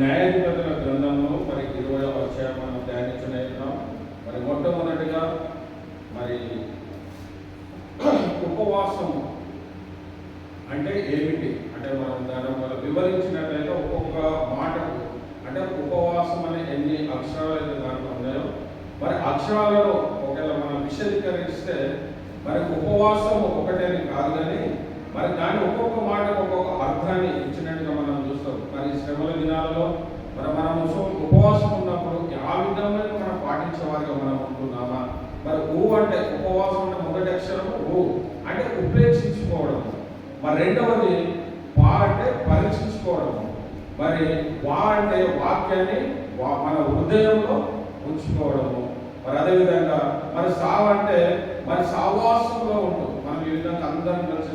న్యాయాధిపతుల గ్రంథంలో మరి ఇరవై అధ్యాయం మనం ధ్యానించలేన్నాం మరి మొట్టమొదటిగా మరి ఉపవాసం అంటే ఏమిటి? అంటే మనం దాని వల్ల వివరించినట్లయితే ఒక్కొక్క మాటకు అంటే ఉపవాసం అనే ఎన్ని అక్షరాలు అయితే దాంట్లో ఉన్నాయో మరి అక్షరాలను ఒకవేళ మనం విశదీకరిస్తే మరి ఉపవాసం ఒకటే కాదు కానీ మరి దాని ఒక్కొక్క మాటకు ఒక్కొక్క అర్థాన్ని ఇచ్చినట్టుగా మనం మరి శ్రమల దినాలలో మరి మనం ఉపవాసం ఉన్నప్పుడు ఆ విధమైన మనం పాటించేవారిగా మనం ఉంటున్నామా? మరి ఊ అంటే ఉపవాసం అంటే మొదటి అక్షరం ఊ అంటే ఉపేక్షించుకోవడం మరి రెండవది వా అంటే పరీక్షించుకోవడం మరి వా అంటే వాక్యాన్ని వా- మన హృదయంలో ఉంచుకోవడము. మరి అదేవిధంగా మరి సావ అంటే మరి సావాసంలో ఉంటుంది మనం ఈ విధంగా అందరం కలిసి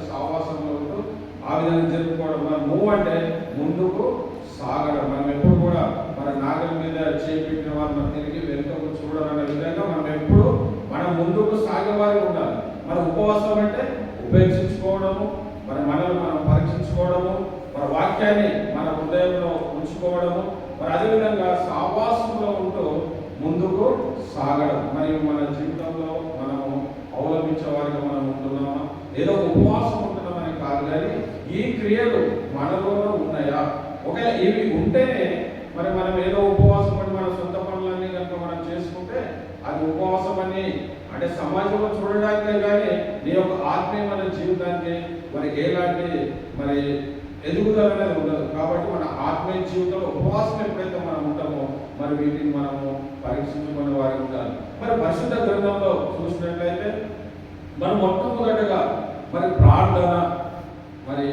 విధంగా జరుపుకోవడం. మనం మూవ్ అంటే ముందుకు సాగడం. మనం ఎప్పుడు కూడా మన నాగల మీద చేపెట్టిన వారిని తిరిగి వెనుకకు చూడాలనే విధంగా మనం ఎప్పుడు మనం ముందుకు సాగేవారి ఉండాలి. మన ఉపవాసం అంటే ఉపేక్షించుకోవడము మన మనల్ని మనం పరీక్షించుకోవడము మన వాక్యాన్ని మన హృదయంలో ఉంచుకోవడము మరి అదేవిధంగా సావాసంలో ఉంటూ ముందుకు సాగడం. మరియు మన జీవితంలో మనము అవలంబించే వారిగా మనం ఉంటున్నామా? ఏదో ఉపవాసం కానీ ఈ క్రియలు మనలోనూ ఉన్నాయా? ఒకవేళ ఇవి ఉంటేనే మరి మనం ఏదో ఉపవాసం అని మన సొంత పనులన్నీ కనుక మనం చేసుకుంటే అది ఉపవాసం అని అంటే సమాజంలో చూడడానికే కానీ నీ యొక్క ఆత్మీయమైన జీవితానికి మరి ఎలాంటి మరి ఎదుగుదల అనేది ఉండదు. కాబట్టి మన ఆత్మీయ జీవితంలో ఉపవాసం ఎప్పుడైతే మనం ఉంటామో మరి వీటిని మనము పరీక్షించుకునే వారి ఉండాలి మరి పరిశుద్ధ గ్రంథంలో చూసినట్లయితే మనం మొట్టమొదటగా మరి ప్రార్థన మరి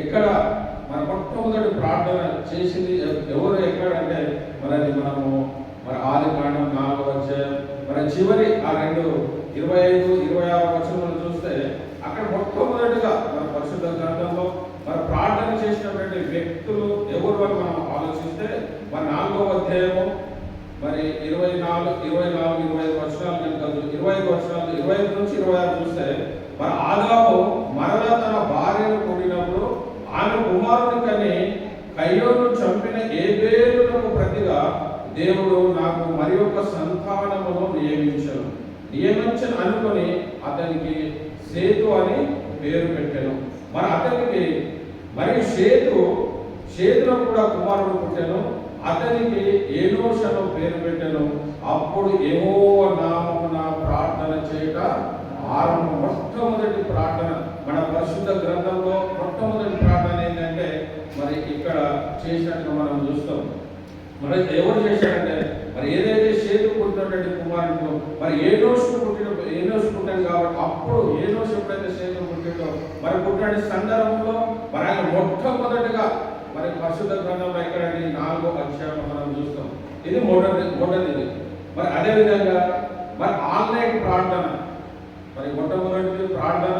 ఎక్కడ మన మొట్టమొదటి ప్రార్థన చేసింది ఎవరు ఎక్కడ అంటే మరి అది మనము మరి ఆది కాండం నాలుగు అధ్యాయం మరి చివరి ఆ రెండు ఇరవై ఐదు ఇరవై ఆరు వచనములు చూస్తే అక్కడ మొట్టమొదటిగా మన పరిశుద్ధ గ్రంథంలో మరి ప్రార్థన చేసినటువంటి వ్యక్తులు ఎవరు అని మనం ఆలోచిస్తే మరి నాలుగో అధ్యాయము మరి ఇరవై నాలుగు ఇరవై నాలుగు ఇరవై ఐదు వచనాలు కనుక ఇరవై ఐదు వచనాలు ఇరవై ఐదు నుంచి ఇరవై ఆరు చూస్తే మరి ఆదాము మరలా తన భార్యను కూడినప్పుడు ఆమె కుమారుని కని కయ్యోను చంపిన ఏ పేరునకు ప్రతిగా దేవుడు నాకు మరి యొక్క సంతానమును నియమించను. నియమించను అనుకొని అతనికి సేతు అని పేరు పెట్టాను. మరి అతనికి మరి సేతు సేతులో కూడా కుమారుడు పుట్టాను. అతనికి ఏనోషను పేరు పెట్టాను. అప్పుడు ఏమో నామమున ప్రార్థన చేయట ఆరంభం మొట్టమొదటి ప్రార్థన మన పరిశుద్ధ గ్రంథంలో మొట్టమొదటి ప్రార్థన ఏంటంటే మరి ఇక్కడ చేసినట్టు మనం చూస్తాం. మరి ఎవరు చేశాడంటే మరి ఏదైతే చేతు పుట్టినటువంటి కుమారుడు మరి ఏ రోజు పుట్టిన ఏ రోజు పుట్టాం కాబట్టి అప్పుడు ఏ రోజు ఎప్పుడైతే చేతు పుట్టిందో మరి పుట్టిన సందర్భంలో మరి ఆయన మొట్టమొదటిగా మరి పరిశుద్ధ గ్రంథంలో ఎక్కడ నాలుగో అధ్యాయం మనం చూస్తాం. ఇది మొదటి మొదటిది. మరి అదే విధంగా మరి ఆన్లైన్ ప్రార్థన. మరి మొట్టమొదటి ప్రార్థన.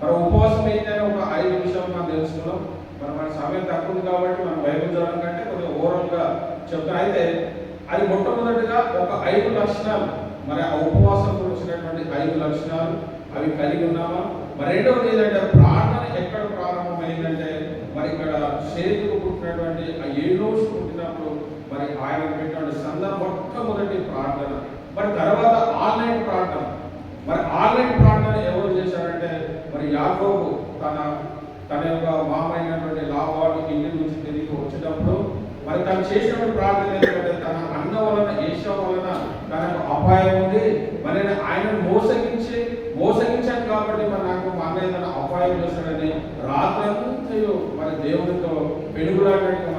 మరి ఉపవాసం ఏంటనే ఒక ఐదు నిమిషాలు మనం తెలుసుకున్నాం. మరి మన సమయం తక్కువ ఉంది కాబట్టి మనం బైబిల్ చదవడం కంటే కొద్దిగా ఓవరాల్గా చెప్తాం. అయితే అది మొట్టమొదటిగా ఒక ఐదు లక్షణాలు. మరి ఆ ఉపవాసం వచ్చినటువంటి ఐదు లక్షణాలు అవి కలిగి ఉన్నామా? మరి రెండవది ఏంటంటే ప్రార్థన ఎక్కడ ప్రారంభమైందంటే మరి ఇక్కడ శరీరం పుట్టినటువంటి ఆ ఏ రోజు పుట్టినప్పుడు మరి ఆయన పెట్టినటువంటి సందర్భం మొట్టమొదటి ప్రార్థన. మరి తర్వాత ఆన్లైన్ ప్రార్థన. మరి ఆన్లైన్ ప్రార్థన ఎవరు చేశారంటే మరి యాకోబు తన తన యొక్క మామైనటువంటి లాభాలు ఇంటి నుంచి తిరిగి వచ్చేటప్పుడు మరి తను చేసినటువంటి ప్రార్థన ఏంటంటే తన అన్న వలన ఏషో వలన తనకు అపాయం ఉంది. మరి ఆయన మోసగించి మోసగించాను కాబట్టి మరి నాకు మా అన్నయ్య తన అపాయం చేశాడని రాత్రంతయు మరి దేవునితో పెనుగులాడినట్టుగా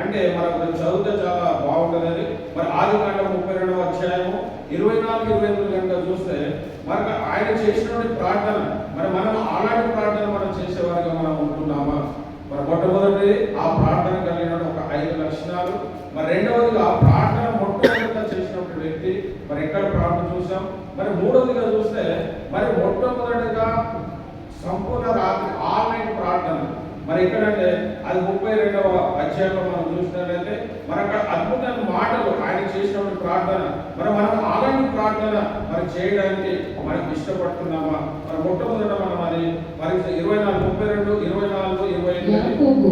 అంటే మనకు చదివితే చాలా బాగుంటుంది. మరి ఆది గంట ముప్పై రెండవ అధ్యాయము ఇరవై నాలుగు ఇరవై ఎనిమిది గంటలు చూస్తే మరి ఆయన చేసినటువంటి ప్రార్థన మరి మనం అలాంటి ప్రార్థన మనం చేసేవారిగా మనం ఉంటున్నామా? మరి మొట్టమొదటి ఆ ప్రార్థన కలిగిన ఒక ఐదు లక్షణాలు. మరి రెండవదిగా ఆ ప్రార్థన మొట్టమొదటిగా చేసినటువంటి వ్యక్తి మరి ఎక్కడ ప్రార్థన చూసాం? మరి మూడవదిగా చూస్తే మరి మొట్టమొదటిగా సంపూర్ణ రాత్రి ఆన్లైన్ ప్రార్థన. మరి ఎక్కడంటే అది ముప్పై రెండవ అధ్యాయంలో మనం చూసినట్లయితే మరి అక్కడ అద్భుతమైన మాటలు ఆయన చేసినటువంటి ప్రార్థన. మరి మనం ఆన్లైన్ ప్రార్థన మరి చేయడానికి మనం ఇష్టపడుతున్నామా? మరి మొట్టమొదట మనం అది మరి ఇరవై నాలుగు ముప్పై రెండు ఇరవై నాలుగు ఇరవై యాకోబు.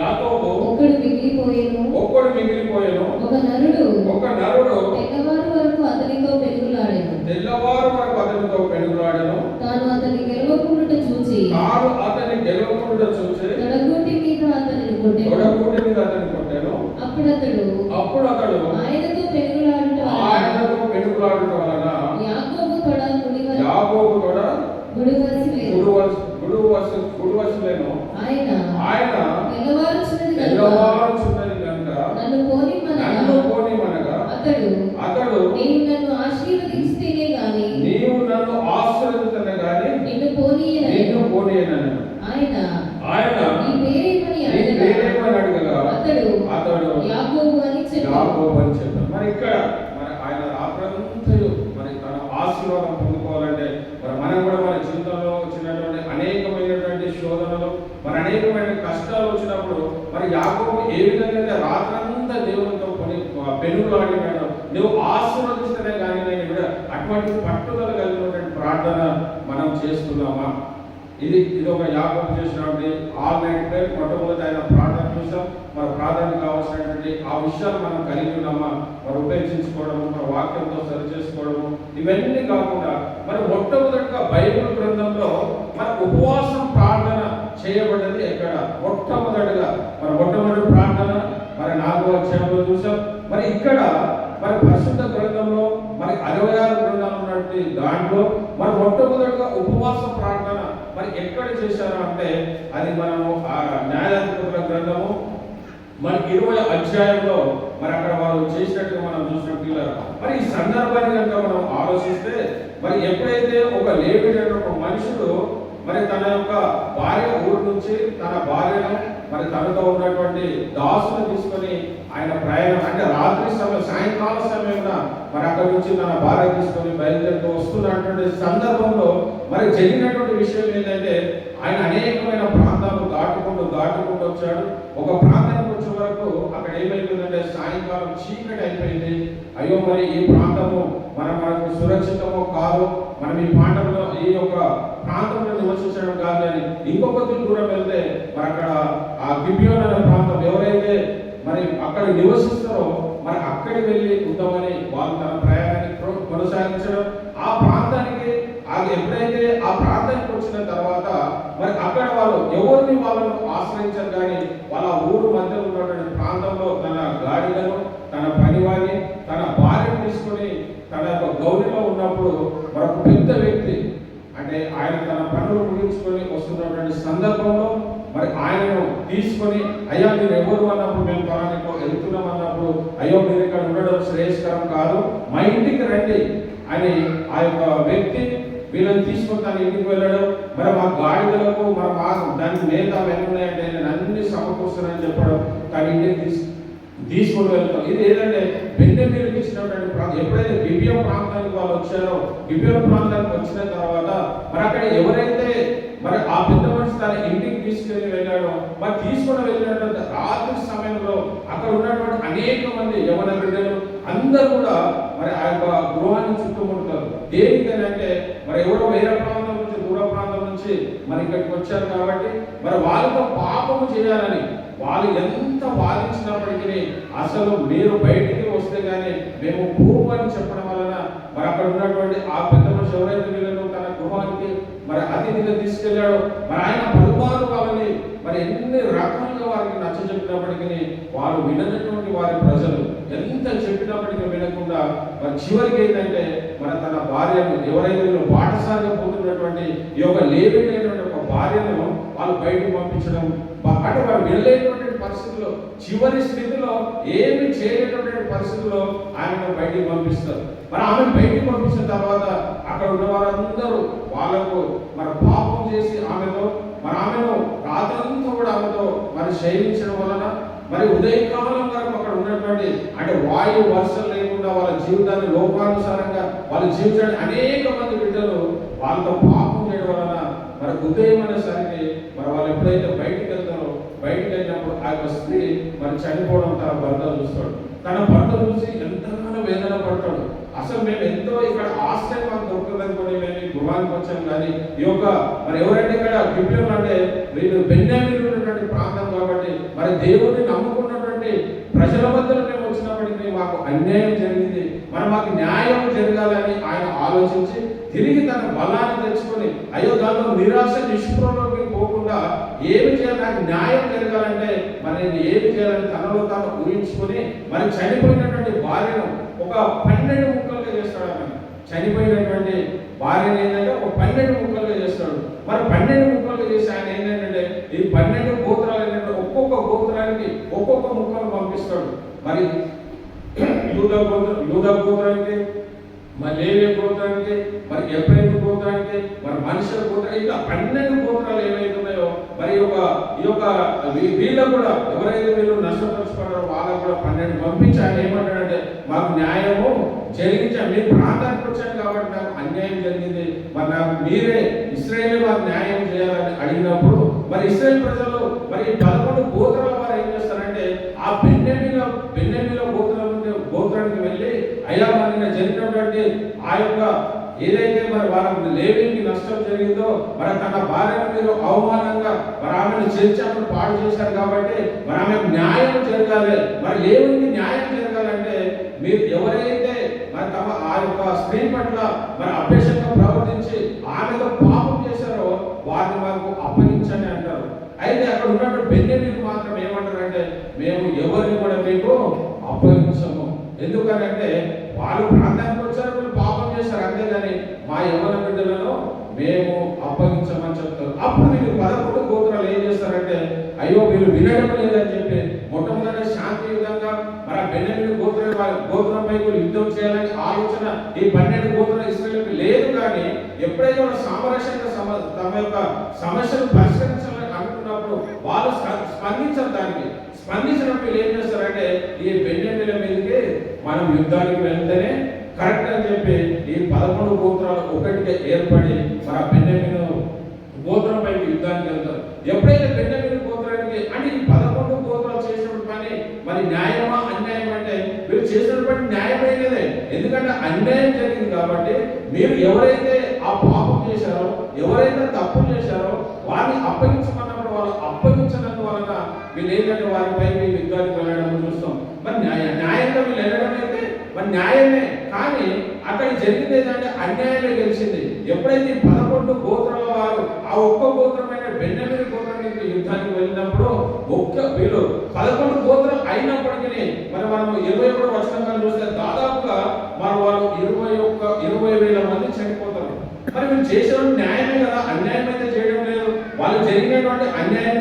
యాకోబు. ఒకడు మిగిలిపోయేను. ఒక్కడు మిగిలిపోయాను. ఒక నరుడు. ఒక నరుడు. తెల్లవారు వరకు అతనితో తెల్లవారు వరకు అతనితో పెనుగులాడను తాను అతని గెలవకుండుట చూచి. తాను అతని గెలవకుండా చూసి మీద అతనిని కొట్టెను. అప్పుడు అతడు అప్పుడు అతడు ఆయనతో పెరుగులాడుట వలన ఆయనతో పెనుగులాడటం వలన యాకోబు తొడ ముడివ యాకోబు కూడా ముడివసి లేదు గుడువస్ గుడువస్ గుడువసులేను ఆయన ఆయన తెల్లవారుచున్నది తెల్లవారుచున్నది కనుక నన్ను పోని నన్ను పోనిమనగా అతడు అతడు నేను నన్ను ఆశీర్వదిస్తేనే గాని నీవు నన్ను ఆశ్రయించనే గాని నిన్ను పోనీయనను ఆయన ఆయన నీ పేరేమని నీ అడగగా పేరేమని అడగగా అతడు అతడు యాకోబు అని చెప్పాడు మరి ఇక్కడ మరి ఆయన రాత్రంతయు మరి తన ఆశీర్వాదం పొందుకోవాలంటే మరి మనం కూడా మన జీవితంలో వచ్చినటువంటి అనేకమైనటువంటి శోధనలు మరి అనేకమైన కష్టాలు వచ్చినప్పుడు మరి యాకోబు ఏ విధంగా అయితే రాత్రంతా దేవునితో పని పెనుగులాడినాడు నువ్వు ఆశీర్వదిస్తేనే కానీ నేను కూడా అటువంటి పట్టుదల కలిగినటువంటి ప్రార్థన మనం చేస్తున్నామా? ఇది ఇది ఒక యాగం చేసినటువంటి ఆల్ నైట్ ప్రేయర్ మొట్టమొదటి ఆయన ప్రార్థన అంశం మన ప్రాధాన్యత కావాల్సినటువంటి ఆ విషయాలు మనం కలిగి ఉన్నామా? మరి ఉపయోగించుకోవడము మన వాక్యంతో సరి చేసుకోవడము ఇవన్నీ కాకుండా మరి మొట్టమొదటిగా బైబిల్ గ్రంథంలో మన ఉపవాసం ప్రార్థన చేయబడ్డది ఎక్కడ? మొట్టమొదటిగా మన మొట్టమొదటి ప్రార్థన మరి నాలుగో అధ్యాయంలో చూసాం. మరి ఇక్కడ మరి పరిశుద్ధ గ్రంథంలో మరి అరవై ఆరు గ్రంథాలు ఉన్నటువంటి దాంట్లో మరి మొట్టమొదటిగా ఉపవాస ప్రార్థన ఎక్కడ చేశారు అంటే అది మనము ఆ న్యాయాధిపతుల గ్రంథము మనకి ఇరవై అధ్యాయంలో మరి అక్కడ వాళ్ళు చేసినట్టు మనం చూసినట్టు మరి ఈ సందర్భాన్ని కనుక మనం ఆలోచిస్తే మరి ఎప్పుడైతే ఒక లేవిడ్ ఒక మనుషుడు మరి తన యొక్క భార్య ఊరు నుంచి తన భార్యను మరి తనతో ఉన్నటువంటి దాసును తీసుకొని ఆయన ప్రయాణం అంటే రాత్రి సమయం సాయంకాల సమయంలో మరి అక్కడి నుంచి తన భార్య తీసుకొని బయలుదేరుతూ వస్తున్నటువంటి సందర్భంలో మరి జరిగినటువంటి విషయం ఏంటంటే ఆయన అనేకమైన ప్రాంతాలు దాటుకుంటూ దాటుకుంటూ వచ్చాడు. ఒక ప్రాంతానికి వచ్చే వరకు అక్కడ ఏమైపోయిందంటే సాయంకాలం చీకటి అయిపోయింది. అయ్యో మరి ఈ ప్రాంతము మన మనకు సురక్షితమో కాదు. మనం ఈ ప్రాంతంలో ఈ యొక్క ప్రాంతంలో నివసించడం కాదు అని ఇంకొక దూరం వెళ్తే మరి అక్కడ ఆ గిబియోన్ అనే ప్రాంతం ఎవరైతే మరి అక్కడ నివసిస్తారో మరి అక్కడికి వెళ్ళి ఉందామని వాళ్ళు తన ప్రయాణాన్ని కొనసాగించడం ఆ ప్రాంతానికి అది ఎప్పుడైతే ఆ ప్రాంతానికి వచ్చిన తర్వాత మరి అక్కడ వాళ్ళు ఎవరిని వాళ్ళను ఆశ్రయించారు కానీ వాళ్ళ ఊరు మధ్యలో ఉన్నటువంటి ప్రాంతంలో తన గాడిలను తన పనివారిని తన భార్యను తీసుకొని తన యొక్క గౌరిలో ఉన్నప్పుడు మరొక పెద్ద వ్యక్తి అంటే ఆయన తన పనులు ముగించుకొని వస్తున్నటువంటి సందర్భంలో మరి ఆయనను తీసుకొని అయ్యా మీరు ఎవరు అన్నప్పుడు మేము పొలానికి వెళ్తున్నాం అన్నప్పుడు అయ్యో మీరు ఇక్కడ ఉండడం శ్రేయస్కరం కాదు. మా ఇంటికి రండి. అని ఆ యొక్క వ్యక్తి వీళ్ళని తీసుకొని తన ఇంటికి వెళ్ళడం. మరి మా గాడిదలకు మన మా దానికి మేత అవన్నీ ఉన్నాయంటే నేను అన్ని సమకూరుస్తానని చెప్పడం తన ఇంటికి తీసు తీసుకొని వెళ్తాం ఇది ఏంటంటే బెండమీరుకి ఇచ్చినటువంటి ప్రాంతం ఎప్పుడైతే గిబియం ప్రాంతానికి వాళ్ళు వచ్చారో గిబియం ప్రాంతానికి వచ్చిన తర్వాత మరి అక్కడ ఎవరైతే మరి ఆ పెద్ద మనిషి తన ఇంటికి తీసుకెళ్ళి వెళ్ళాడో మరి తీసుకొని వెళ్ళినటువంటి రాత్రి సమయంలో అక్కడ ఉన్నటువంటి అనేక మంది యవన బిడ్డలు అందరూ కూడా మరి ఆ యొక్క గృహాన్ని చుట్టుముంటారు దేనికని అంటే మరి ఎవరో వేరే ప్రాంతం నుంచి దూర ప్రాంతం నుంచి మరి ఇక్కడికి వచ్చారు కాబట్టి మరి వాళ్ళతో పాపము చేయాలని వాళ్ళు ఎంత వాదించినప్పటికీ అసలు మీరు బయటికి వస్తే కానీ మేము భూమి అని చెప్పడం వలన మరి అక్కడ ఉన్నటువంటి ఆ పెద్ద మనిషి ఎవరైతే వీళ్ళను తన గృహానికి మరి అతిథిగా తీసుకెళ్ళాడో. మరి ఆయన పలుమారు వాళ్ళని మరి ఎన్ని రకాలుగా వారికి నచ్చ చెప్పినప్పటికీ వారు విననటువంటి వారి ప్రజలు ఎంత చెప్పినప్పటికీ వినకుండా మరి చివరికి ఏంటంటే మరి తన భార్యను ఎవరైతే వీళ్ళు పోతున్నటువంటి ఈ యొక్క లేబెళ్ళేటువంటి ఒక భార్యను వాళ్ళు బయటకు పంపించడం బ- అంటే వారు వెళ్ళేటువంటి పరిస్థితుల్లో చివరి స్థితిలో ఏమి చేయలేటువంటి పరిస్థితుల్లో ఆయనను బయటికి పంపిస్తారు. మరి ఆమె బయటికి పంపించిన తర్వాత అక్కడ ఉన్న వారందరూ వాళ్ళకు మరి పాపం చేసి ఆమెతో మరి ఆమెను రాత్రంతా కూడా ఆమెతో మరి శైలించడం వలన మరి ఉదయకాలం వరకు అక్కడ ఉన్నటువంటి అంటే వాయు వర్షం లేకుండా వాళ్ళ జీవితాన్ని లోపానుసారంగా వాళ్ళు జీవించడానికి అనేక మంది బిడ్డలు వాళ్ళతో పాపం చేయడం వలన మరి ఉదయం అనేసరికి మరి వాళ్ళు ఎప్పుడైతే బయటికి వెళ్తారో బయటికి వెళ్ళినప్పుడు ఆ యొక్క స్త్రీ మరి చనిపోవడం తన భర్త చూస్తాడు. తన భర్త చూసి ఎంతగానో వేదన పడతాడు. అసలు మేము ఎంతో ఇక్కడ ఆశ్రయం మాకు దొరుకుతుందనుకోని మేము ఈ గృహానికి వచ్చాం కానీ ఈ యొక్క మరి ఎవరంటే ఇక్కడ గిబ్యం అంటే వీళ్ళు బెన్యామీలు ఉన్నటువంటి ప్రాంతం కాబట్టి మరి దేవుడిని నమ్ముకున్నటువంటి ప్రజల మధ్యలో మేము వచ్చినప్పటికీ మాకు అన్యాయం జరిగింది. మరి మాకు న్యాయం జరగాలని ఆయన ఆలోచించి తిరిగి తన బలాన్ని తెచ్చుకొని అయ్యో దాంట్లో నిరాశ నిష్ప్రలోకి పోకుండా ఏమి చేయాలి? నాకు న్యాయం జరగాలంటే మరి నేను ఏమి చేయాలని తనలో తాను ఊహించుకొని మరి చనిపోయినటువంటి భార్యను ఒక పన్నెండు ముక్కలుగా చేస్తాడు ఆయన చనిపోయినటువంటి భార్యను ఏంటంటే ఒక పన్నెండు ముక్కలుగా చేస్తాడు. మరి పన్నెండు ముక్కలుగా చేసి ఆయన ఏంటంటే ఈ పన్నెండు గోత్రాలు ఏంటంటే ఒక్కొక్క గోత్రానికి ఒక్కొక్క ముక్కలు పంపిస్తాడు. మరి యూద గోత్ర యూద గోత్రానికి మరి లేవే గోత్రానికి మరి ఎఫ్రైం గోత్రానికి మరి మనుషుల గోత్రానికి ఇంకా పన్నెండు గోత్రాలు ఏవైతే మరి ఒక యొక్క ఈ యొక్క వీళ్ళకు కూడా ఎవరైతే వీళ్ళు నష్టపరుచుకున్నారో వాళ్ళకు కూడా పన్నెండు పంపించి ఆయన ఏమంటాడంటే మాకు న్యాయము జరిగించాం మీరు ప్రాంతానికి వచ్చాను కాబట్టి నాకు అన్యాయం జరిగింది. మరి నాకు మీరే ఇస్రాయేల్ వారు న్యాయం చేయాలని అడిగినప్పుడు మరి ఇస్రాయేల్ ప్రజలు మరి పదకొండు గోత్రాల వారు ఏం చేస్తారంటే ఆ బెన్నెమిలో బెన్నెమిలో గోత్రం నుండి గోత్రానికి వెళ్ళి అయ్యా మరి నిన్న జరిగినటువంటి ఆ యొక్క ఏదైతే మరి వాళ్ళకి లేవీకి నష్టం జరిగిందో మరి తన భార్యను మీరు అవమానంగా మరి ఆమెను చేర్చామని పాడు చేశారు కాబట్టి మరి ఆమె న్యాయం జరగాలి. మరి లేవునికి న్యాయం జరగాలంటే మీరు ఎవరైతే మరి తమ ఆ యొక్క స్త్రీ పట్ల మరి అభ్యసంగా ప్రవర్తించి ఆమెతో పాపం చేశారో వారిని మనకు అప్పగించండి అంటారు. అయితే అక్కడ ఉన్నటువంటి బెన్నెమిలు మాత్రం ఏమంటారంటే మేము ఎవరిని కూడా మీకు అప్పగించము ఎందుకనంటే వాళ్ళు ప్రాంతానికి వచ్చారు వీళ్ళు పాపం చేశారు. అంతేగాని మా యవన బిడ్డలను మేము అప్పగించమని చెప్తారు. అప్పుడు వీళ్ళు పదకొండు గోత్రాలు ఏం చేస్తారంటే అయ్యో వీళ్ళు వినడం లేదని చెప్పి మొట్టమొదటి శాంతియుతంగా మరి ఆ బెన్నెమిడి గోత్రం గోత్రంపై కూడా యుద్ధం చేయాలని ఆలోచన ఈ పన్నెండు గోత్రాల ఇస్రాయలకు లేదు. కానీ ఎప్పుడైతే వాళ్ళ సామరస్యంగా సమ తమ యొక్క సమస్యను పరిష్కరించాలని అనుకున్నప్పుడు వాళ్ళు స్పందించారు దానికి. స్పందించినప్పుడు ఏం చేస్తారంటే ఈ బెన్నెమిల మీదకి మనం యుద్ధానికి వెళ్తేనే కరెక్ట్ అని చెప్పి ఈ పదకొండు గోత్రాలు ఒకటిగా ఏర్పడి మన బెన్నెమిను గోత్రం పైకి యుద్ధానికి వెళ్తారు. ఎప్పుడైతే బెన్నెమిను గోత్రానికి అంటే ఈ పదకొండు గోత్రాలు చేసినప్పుడు పని మరి న్యాయమా అన్యాయం అంటే మీరు చేసినటువంటి న్యాయమైనదే ఎందుకంటే అన్యాయం జరిగింది కాబట్టి మీరు ఎవరైతే ఆ పాపం చేశారో ఎవరైతే తప్పు చేశారో వారిని అప్పగించమన్నప్పుడు వాళ్ళు అప్పగించడం వీళ్ళు ఏంటంటే వారిపై మేము యుద్ధానికి వెళ్ళడం చూస్తాం. మరి న్యాయ న్యాయంగా వీళ్ళు వెళ్ళడం అయితే మరి న్యాయమే. కానీ అక్కడ జరిగింది ఏంటంటే అన్యాయమే గెలిచింది. ఎప్పుడైతే పదకొండు గోత్రాల వారు ఆ ఒక్క గోత్రమైన బెన్నెమిది గోత్రానికి యుద్ధానికి వెళ్ళినప్పుడు ఒక్క వీళ్ళు పదకొండు గోత్రం అయినప్పటికీ మరి మనం ఇరవై ఒకటి కానీ చూస్తే దాదాపుగా మరి వాళ్ళు ఇరవై ఒక్క ఇరవై వేల మంది చనిపోతారు. మరి వీళ్ళు చేసిన న్యాయమే కదా? అన్యాయం అయితే చేయడం లేదు. వాళ్ళు జరిగినటువంటి అన్యాయం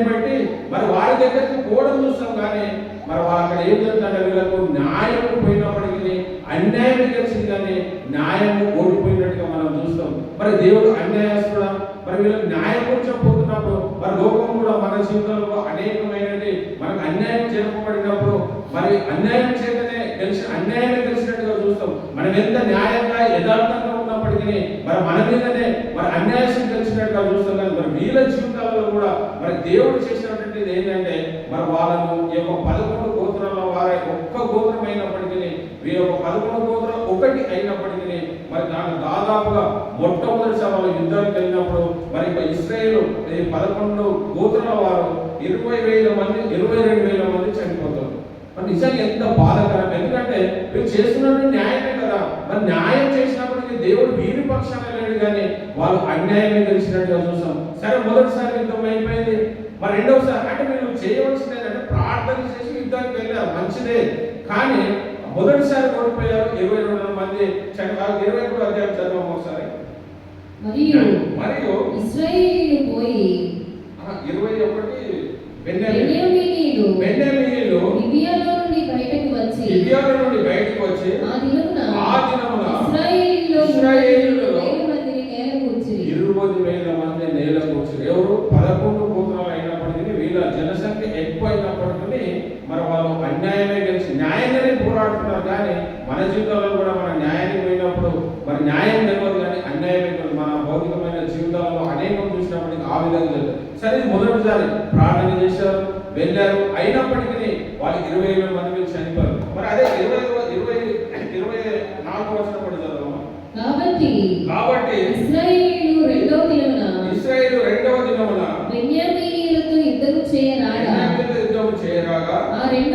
దగ్గరికి పోవడం చూస్తాం కానీ మరి అక్కడ ఏం చెప్తారంటే వీళ్ళకు న్యాయం పోయినప్పటికీ అన్యాయం గెలిచింది కానీ న్యాయం ఓడిపోయినట్టుగా మనం చూస్తాం. మరి దేవుడు అన్యాయస్తుడా మరి వీళ్ళకి న్యాయం కొంచెం పోతున్నప్పుడు మరి లోకం కూడా మన జీవితంలో అనేకమైనది మనకు అన్యాయం జరపబడినప్పుడు మరి అన్యాయం చేతనే గెలిచి అన్యాయం గెలిచినట్టుగా చూస్తాం. మనం ఎంత న్యాయంగా యథార్థంగా ఉన్నప్పటికీ మరి మన మీదనే మరి అన్యాయం గెలిచినట్టుగా చూస్తాం కానీ మరి వీళ్ళ జీవితాలలో కూడా మరి దేవుడు చేసినటువంటిది ఏంటంటే మరి వాళ్ళను ఈ యొక్క పదకొండు గోత్రాల వారే ఒక్క గోత్రం అయినప్పటికీ వీరి యొక్క పదకొండు గోత్రం ఒకటి అయినప్పటికీ మరి దాని దాదాపుగా మొట్టమొదటిసారి వాళ్ళు యుద్ధానికి వెళ్ళినప్పుడు మరి ఇక ఇస్రాయేల్ ఈ పదకొండు గోత్రాల వారు ఇరవై వేల మంది ఇరవై రెండు వేల మంది చనిపోతారు. మరి నిజంగా ఎంత బాధకరం. ఎందుకంటే వీళ్ళు చేస్తున్నట్టు న్యాయమే కదా. మరి న్యాయం చేసినప్పటికీ దేవుడు వీరి పక్షాన లేడు కానీ వాళ్ళు అన్యాయమే తెలిసినట్టుగా చూసాం. సరే మొదటిసారి యుద్ధం అయిపోయింది. మరి రెండవసారి అంటే వీళ్ళు చేయవలసింది ఏంటంటే ప్రార్థన చేసి యుద్ధానికి వెళ్ళారు మంచిదే. కానీ మొదటిసారి ఓడిపోయారు ఇరవై రెండు మంది ఇరవై కూడా అధ్యాయం చదవం ఒకసారి. మరియు మరియు పోయి ఇరవై ఒకటి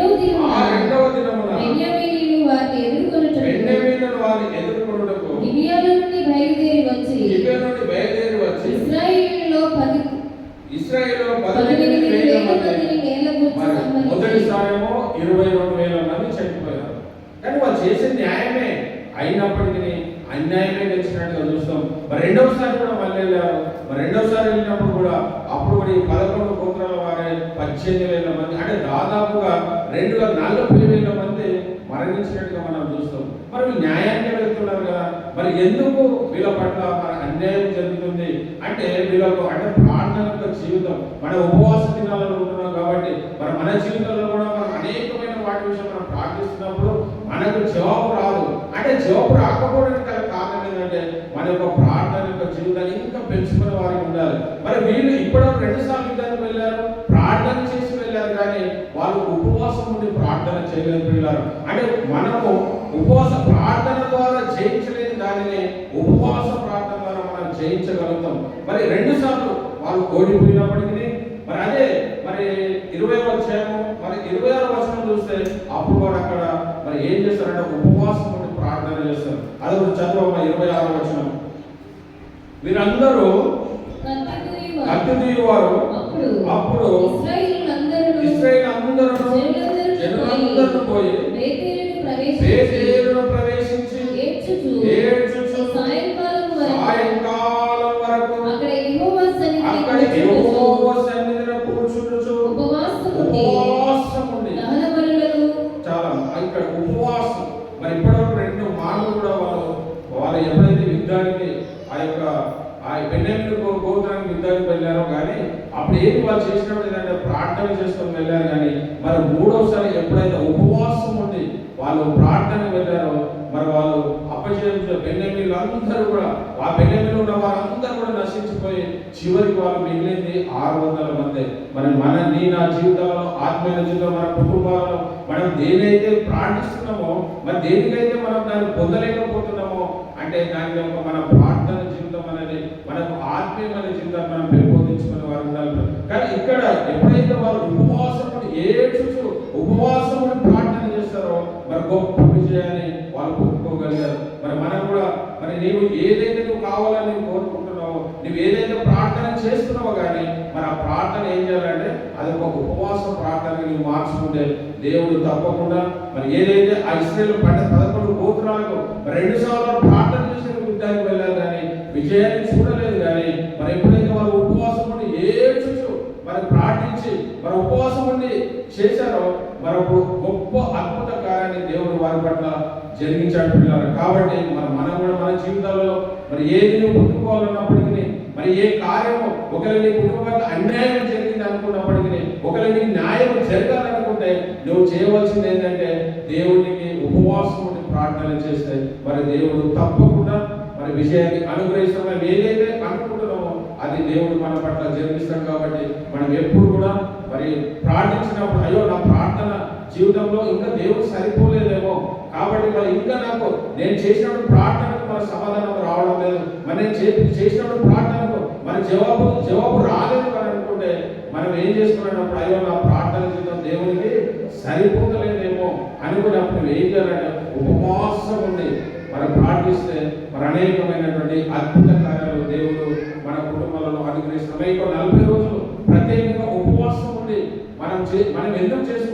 రెండవ దినమున ఆ రెండవ దినమున బెన్యామీనీయులు వారిని ఎదుర్కొనుటకు బయలుదేరి వచ్చి గిబియా నుండి బయలుదేరి వచ్చి ఇశ్రాయేలులో 10 ఇశ్రాయేలులో 18000 మంది కానీ వాళ్ళు చేసిన న్యాయమే అయినప్పటికీ అన్యాయమే గెలిచినట్టుగా చూస్తాం. మరి రెండవసారి కూడా మళ్ళీ వెళ్ళారు. మరి రెండవసారి వెళ్ళినప్పుడు కూడా అప్పుడు కూడా ఈ పదకొండు గోత్రాల వారే పద్దెనిమిది వేల మంది అంటే దాదాపుగా రెండు వేల నలభై వేల మంది మరణించినట్టుగా మనం చూస్తాం. మరి న్యాయాన్ని న్యాయానికి వెళ్తున్నారు కదా. మరి ఎందుకు వీళ్ళ పట్ల మన అన్యాయం జరుగుతుంది? అంటే వీళ్ళకు అంటే ప్రార్థన జీవితం. మన ఉపవాస దినాలను ఉంటున్నాం కాబట్టి మరి మన జీవితంలో కూడా మనం అనేకమైన వాటి విషయం మనం ప్రార్థిస్తున్నప్పుడు మనకు జవాబు రాదు. అంటే జవాబు రాకపోవడానికి గల కారణం ఏంటంటే మన యొక్క జీవితాన్ని ఇంకా పెంచుకునే వారికి ఉండాలి మరి వీళ్ళు ఇప్పుడు రెండు సార్లు యుద్ధానికి వెళ్ళారు ప్రార్థన చేసి వెళ్ళారు కానీ వాళ్ళు ఉపవాసం ఉండి ప్రార్థన వెళ్ళారు అంటే మనము ఉపవాస ప్రార్థన ద్వారా జయించలేని దానిని ఉపవాస ప్రార్థన ద్వారా మనం జయించగలుగుతాం. మరి రెండు సార్లు వాళ్ళు ఓడిపోయినప్పటికీ మరి అదే మరి ఇరవై వచ్చాము మరి ఇరవై ఆరు వచనం చూస్తే అప్పుడు వారు అక్కడ మరి ఏం చేస్తారంటే ఉపవాసం ప్రార్థన చేస్తారు. అది ఒక చదువు ఇరవై ఆరు వచనం. వీరందరూ కత్తి తీయువారు అప్పుడు కూడా నశించిపోయి చివరికి వాళ్ళు మిగిలింది ఆరు వందల మంది. మరి మన నీ నా జీవితంలో ఆత్మీయ జీవితం మన కుటుంబాలలో మనం దేనైతే ప్రార్థిస్తున్నామో మరి దేనికైతే మనం దాన్ని పొందలేకపోతున్నామో అంటే దాని యొక్క మన ప్రార్థన జీవితం అనేది మనకు ఆత్మీయమైన జీవితం మనం పెంపొందించుకునే వారు ఉండాలి. కానీ ఇక్కడ ఎప్పుడైతే వారు ఉపవాసం ఏడ్చుచు ఉపవాసం ప్రార్థన చేస్తారో మరి గొప్ప విజయాన్ని వాళ్ళు పొందుకోగలిగారు. మరి మనం కూడా మరి నీవు ఏదైతే నువ్వు కావాలని కోరుకో నువ్వు ఏదైతే ప్రార్థన చేస్తున్నావో కానీ మరి ఆ ప్రార్థన ఏం చేయాలంటే అది ఒక ఉపవాస ప్రార్థన నువ్వు మార్చుకుంటే దేవుడు తప్పకుండా మరి ఏదైతే ఆ ఇస్రాయేల్ పంట పదకొండు గోత్రాలకు మరి రెండు సార్లు ప్రార్థన చేసిన యుద్ధానికి వెళ్ళారు కానీ విజయాన్ని చూడలేదు కానీ మరి ఎప్పుడైతే వారు ఉపవాసం ఉండి ఏడ్చుచు మరి ప్రార్థించి మరి ఉపవాసం ఉండి చేశారో మరి గొప్ప అద్భుత కార్యాన్ని దేవుడు వారి పట్ల జరిగించాడు పిల్లలు కాబట్టి మరి మనం కూడా మన జీవితాల్లో మరి ఏది నువ్వు పుట్టుకోవాలన్నప్పటికీ మరి ఏ కార్యము ఒకవేళ నీ కుటుంబానికి అన్యాయం జరిగింది అనుకున్నప్పటికీ ఒకవేళ న్యాయం జరగాలనుకుంటే నువ్వు చేయవలసింది ఏంటంటే దేవునికి ఉపవాసం ప్రార్థన చేస్తే మరి దేవుడు తప్పకుండా మరి విజయాన్ని అనుగ్రహిస్తాం ఏదైతే అనుకుంటున్నామో అది దేవుడు మన పట్ల జరిగిస్తాం కాబట్టి మనం ఎప్పుడు కూడా మరి ప్రార్థించినప్పుడు అయ్యో నా ప్రార్థన జీవితంలో ఇంకా దేవుడు సరిపోలేదేమో. కాబట్టి మరి ఇంకా నాకు నేను చేసినప్పుడు ప్రార్థనకు మన సమాధానం రావడం లేదు. మరి నేను చే- చేసినప్పుడు ప్రార్థనకు మరి జవాబు జవాబు రాలేదు అని అనుకుంటే మనం ఏం చేసుకున్నప్పుడు అయ్యో నా ప్రార్థన జీవితం దేవునికి సరిపోతలేదేమో అనుకున్నప్పుడు నువ్వు ఏం చేయాలంటే ఉపవాసం ఉండి మనం ప్రార్థిస్తే మరి అనేకమైనటువంటి అద్భుత కార్యాలు దేవుడు మన కుటుంబాలలో అనుగ్రహిస్తున్నాం ఇంకో నలభై రోజులు ప్రత్యేకంగా ఉపవాసం ఉండి మనం చే మనం ఎందుకు చేసుకుంటున్నాం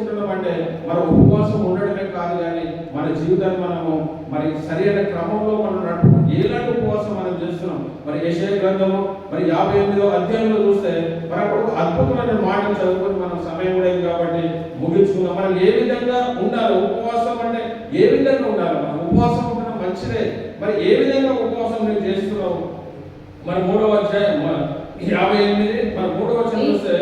మన ఉపవాసం ఉండడమే కాదు కానీ మన జీవితాన్ని మనము మరి సరైన క్రమంలో మనం నడుపు ఎలాంటి ఉపవాసం మనం చేస్తున్నాం? మరి యశయ గ్రంథము మరి యాభై ఎనిమిదో అధ్యాయంలో చూస్తే మరి అప్పుడు అద్భుతమైన మాటలు చదువుకొని మనం సమయం కూడా కాబట్టి ముగించుకుందాం. మనం ఏ విధంగా ఉండాలి? ఉపవాసం అంటే ఏ విధంగా ఉండాలి? మనం ఉపవాసం ఉండడం మంచిదే. మరి ఏ విధంగా ఉపవాసం నేను చేస్తున్నావు? మరి మూడవ అధ్యాయం యాభై ఎనిమిది మరి మూడవ వచనం చూస్తే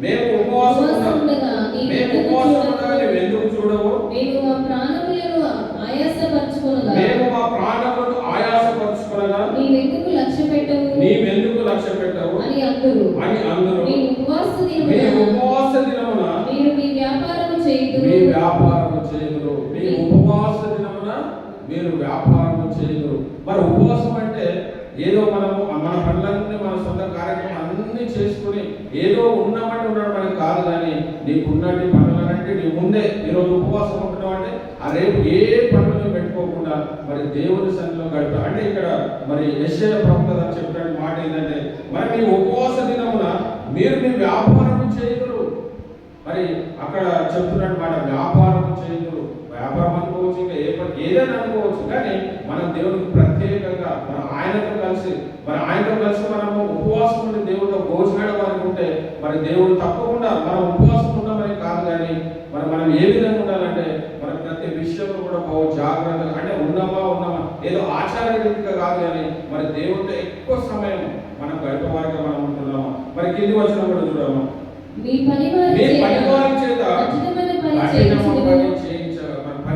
మేము ఉపవాసం ఉండగా మేము ఉపవాసం చూడవు? ఉండగా నువ్వు ఎందుకు చూడవు? మేము మా ప్రాణములను ఆయాసపరచుకొనగా మేము మా ప్రాణములను ఆయాసపరుచుకునగా నీవెందుకు లక్ష్య పెట్టవు నీవెందుకు లక్ష్య పెట్టవు అని అందురు. అని అందరూ. మీ ఉపవాస మీ దినమున ఉపవాస దినమున మీరు మీ వ్యాపారము చేయుదురు. మీ వ్యాపారము చేయదురు. మీ ఉపవాస దినమున మీరు వ్యాపారము చేయదురు. మరి ఉపవాసం అంటే ఏదో మనము మన పనులన్నీ మన సొంత కార్యక్రమం అన్ని చేసుకుని ఏదో ఉన్నామంటే ఉండడం మనకి కాదు కానీ నీకున్నటి పనులనంటే నీ ముందే ఈరోజు ఉపవాసం ఉంటున్నావు అంటే ఆ రేపు ఏ పనులు పెట్టుకోకుండా మరి దేవుని సన్నిలో గడుపు అంటే ఇక్కడ మరి యశ్య ప్రముఖ చెప్పిన మాట ఏంటంటే మరి మీ ఉపవాస దినమున మీరు మీ వ్యాపారం చేయదురు. మరి అక్కడ చెప్తున్నట్టు మాట వ్యాపారం చేయుదురు. వ్యాపారం అనుకోవచ్చు ఇంకా ఏ ఏదైనా అనుకోవచ్చు కానీ మనం దేవునికి ప్రత్యేకంగా మనం ఆయనతో కలిసి మరి ఆయనతో కలిసి మనము ఉపవాసం ఉండి దేవుడితో వారికి ఉంటే మరి దేవుడు తప్పకుండా మనం ఉపవాసం ఉన్నామని కాదు కానీ మరి మనం ఏ విధంగా ఉండాలంటే మన ప్రతి విషయంలో కూడా బహు జాగ్రత్తగా అంటే ఉన్నామా ఉన్నామా ఏదో ఆచార రీతిగా కాదు కానీ మరి దేవుడితో ఎక్కువ సమయం మనం గడిపేవారిగా మనం ఉంటున్నామా? మరి కింది వచ్చిన కూడా చూడము? మీ పని చేత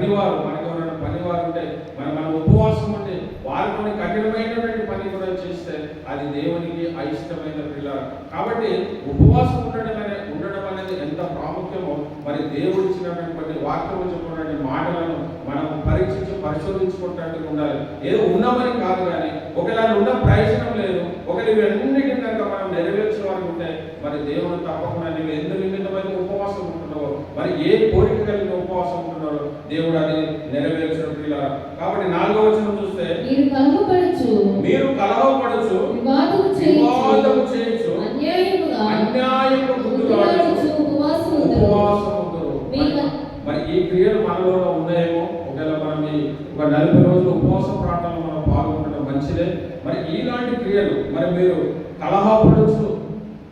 మన పనివారు మనకు ఎవరైనా పనివారు ఉంటే మనం మన ఉపవాసం ఉంటే వారితో కఠినమైనటువంటి పని కూడా చేస్తే అది దేవునికి అయిష్టమైన పిల్ల. కాబట్టి ఉపవాసం ఉండడం అనే ఉండడం అనేది ఎంత ప్రాముఖ్యమో మరి దేవుడు ఇచ్చినటువంటి వాక్యం చెప్పినటువంటి మాటలను మనం పరీక్షించి పరిశోధించుకుంటూ ఉండాలి. ఏదో ఉన్నామని కాదు కానీ ఒకవేళ ఉన్న ప్రయోజనం లేదు ఒకవేళ ఇవన్నిటిని కనుక మనం నెరవేర్చిన వారికి ఉంటే మరి దేవుడు తప్పకుండా నీవు ఎందు నిమిత్తమైన ఉపవాసం ఉంటున్నావో మరి ఏ కోరిక కలిగిన ఉపవాసం ఉంటున్నారో దేవుడు అది నెరవేర్చిన పిల్లల కాబట్టి నాలుగో వచనం చూస్తే మీరు కలహపడుచు మీరు కలహపడచ్చు వివాదము వివాదము చేయించు చేయొచ్చు అన్యాయముగా ఉపవాసం. ఉపవాసం మరి ఈ క్రియలు మనలో ఉన్నాయేమో? ఒకవేళ మనం ఈ ఒక నలభై రోజులు ఉపవాస ప్రాంతంలో మనం పాల్గొనడం మంచిదే. మరి ఇలాంటి క్రియలు మరి మీరు కలహపడచ్చు.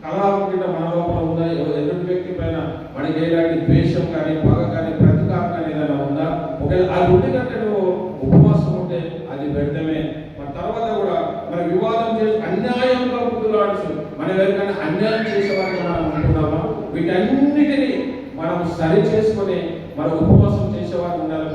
కలహం కింద మన లోపల ఎవ- ఎదుటి పైన మనకి ఎలాంటి ద్వేషం కానీ పగ కానీ ప్రతీకారం కానీ ఏదైనా ఉందా? ఒకవేళ అది ఉండి కంటే నువ్వు ఉపవాసం ఉంటే అది వ్యర్థమే. మన తర్వాత కూడా మన వివాదం చేసి అన్యాయంగా ముందులాడుచు మనం ఎవరికైనా అన్యాయం చేసేవారిగా మనం అనుకున్నామా వీటన్నిటినీ మనం సరి చేసుకొని మన ఉపవాసం చేసేవారు ఉండాలి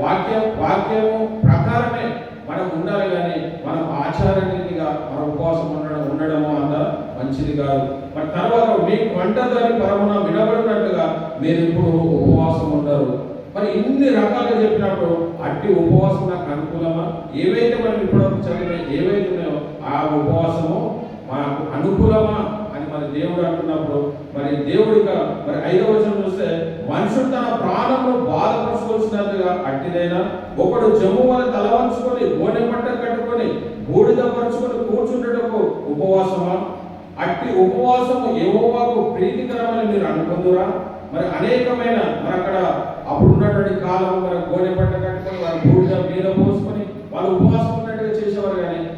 వాక్యం వాక్యము ప్రకారమే మనం ఉండాలి కానీ మనం ఆచారాన్ని రీతిగా మన ఉపవాసం ఉండడం ఉండడము అంత మంచిది కాదు. మరి తర్వాత మీకు వంటదాని పరమున వినబడినట్టుగా మీరు ఇప్పుడు ఉపవాసం ఉండరు. మరి ఇన్ని రకాలుగా చెప్పినప్పుడు అట్టి ఉపవాసం నాకు అనుకూలమా? ఏవైతే మనం ఇప్పుడు చదివిన ఏవైతే ఉన్నాయో ఆ ఉపవాసము మనకు అనుకూలమా అని మరి దేవుడు అంటున్నప్పుడు మరి దేవుడిగా మరి ఐదవ వచనం చూస్తే మనుషుడు తన ప్రాణంలో బాధపరచుకోవాల్సినట్టుగా అట్టిదైనా ఒకడు జమ్ము వల్ల తల వంచుకొని గోనె పట్ట కట్టుకొని బూడిద పరుచుకొని కూర్చుండటకు ఉపవాసమా? అట్టి ఉపవాసము యెహోవాకు ప్రీతికరమని మీరు అనుకుందురా? మరి అనేకమైన మరి అక్కడ అప్పుడు ఉన్నటువంటి కాలం మరి గోనె పట్ట కట్టుకొని వారి బూడిద మీద పోసుకొని వాళ్ళు ఉపవాసం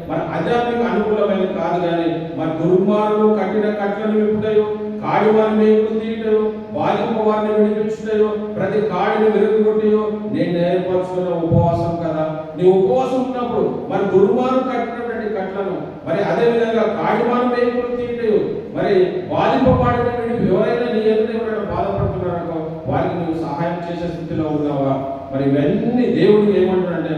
ఉన్నట్టుగా చేసేవారు అనుకూలమైనది మరి కాదు కానీ మరి దుర్మార్గులు కట్టిన కట్లను విప్పుటయో కాడి వారిని మేకులు తీయటయో బాలింప వారిని విడిపించుటయో ప్రతి కాడిని విరగొట్టయో నేను ఏర్పరచుకున్న ఉపవాసం కదా. నీ ఉపవాసం ఉన్నప్పుడు మరి దుర్మార్గు కట్టినటువంటి కట్లను మరి అదే విధంగా కాడి వారిని మేకులు తీయటయో మరి బాధింపబడిన విడిపి ఎవరైనా నీ ఎదుట ఎవరైనా బాధపడుతున్నారో వారికి నువ్వు సహాయం చేసే స్థితిలో ఉన్నావా? మరి ఇవన్నీ దేవుడు ఏమంటాడంటే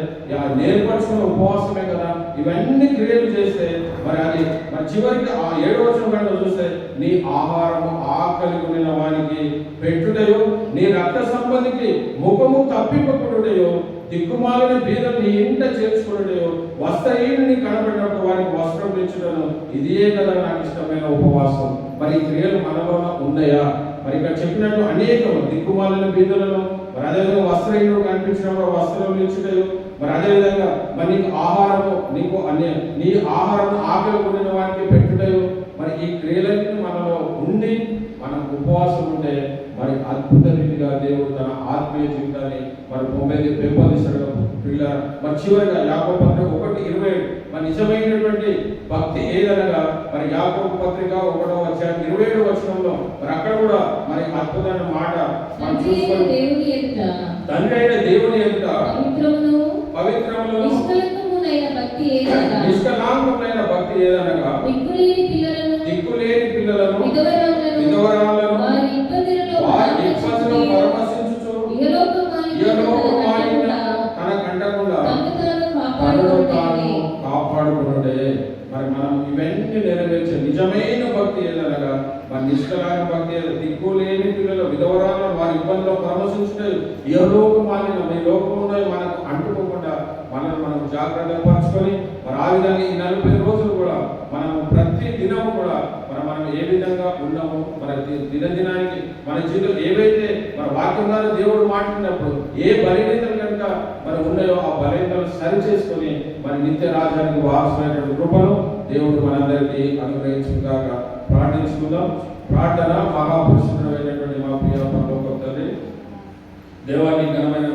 నేర్పరచుకున్న ఉపవాసమే కదా. ఇవన్నీ క్రియలు చేస్తే మరి అది మరి చివరికి ఆ ఏడో వర్షం కనుక చూస్తే నీ ఆహారము ఆకలి కొనిన వానికి పెట్టుటయో నీ రక్త సంబంధికి ముఖము తప్పిపకుడుటయో దిక్కుమాలిన బీదలు నీ ఇంట చేర్చుకున్నటయో వస్త్రహీనుని కనబడినప్పుడు వారికి వస్త్రం తెచ్చుటను ఇదే కదా నాకు ఇష్టమైన ఉపవాసం. మరి ఈ క్రియలు మనలో ఉన్నాయా? మరి ఇక్కడ చెప్పినట్టు అనేక దిక్కుమాలిన బీదలను మరి అదేవిధంగా వస్త్రహీనుడు కనిపించినప్పుడు వస్త్రం ఇచ్చుటయో మరి అదేవిధంగా మరి నీకు ఆహారము నీకు అనే నీ ఆహారం ఆకలి కొనిన వారికి పెట్టుటయో మరి ఈ క్రియలన్నీ మనలో ఉండి మనం ఉపవాసం ఉంటే మరి అద్భుత రీతిగా దేవుడు తన ఆత్మీయ జీవితాన్ని మరి పొమ్మిది పెంపొందిస్తాడు. పిల్ల మరి చివరిగా యాకో పత్రిక ఒకటి ఇరవై ఏడు. మరి నిజమైనటువంటి భక్తి ఏదనగా మరి యాకో పత్రిక ఒకటో అధ్యాయం ఇరవై ఏడు వచనంలో మరి అక్కడ కూడా మరి అద్భుతమైన మాట మనం చూసుకొని తండ్రి అయిన దేవుని ఎదుట పవిత్రమును పవిత్రములను నిష్కలంకమునైన భక్తి ఏదనగా? నిష్కలాంకమైన భక్తి ఏదనగా? దిక్కులేని పిల్లలను దిక్కులేని పిల్లలను విధవరాలను విధవరాలను వారి ఇబ్బందులలో వారి పరామర్శించుచు ఇహలోకమాలిన ఇహలోకమాలిన తనకంటకుండా తన కంటకుండా తనను తాను. కాపాడుకునుటే మరి మనం ఇవన్నీ నెరవేర్చే నిజమైన భక్తి ఏదనగా? మరి నిష్కలాంక భక్తి దిక్కు లేని పిల్లలు విధవరాలను వారి ఇబ్బందులు పరామర్శించుటే ఏ లోకం మాలిన మీ మనకు అంటుకోకుండా జాగ్రత్తలు పంచుకొని మరి ఆ విధంగా ఈ నలభై రోజులు కూడా మనం ప్రతి దినము కూడా మరి మనం ఏ విధంగా ఉన్నాము మన దినదినానికి మన జీవితం ఏవైతే మన వాక్యం ద్వారా దేవుడు మాట్లాడినప్పుడు ఏ బలహీనతలు కనుక మరి ఉన్నాయో ఆ బలహీనతలు సరి చేసుకొని మన నిత్య రాజ్యానికి వారసులైనటువంటి కృపను దేవుడు మనందరికీ అనుగ్రహించుగాక ప్రార్థించుకుందాం. ప్రార్థన మహాపురుషుడైనటువంటి మన దేవాన్ని ఘనమైన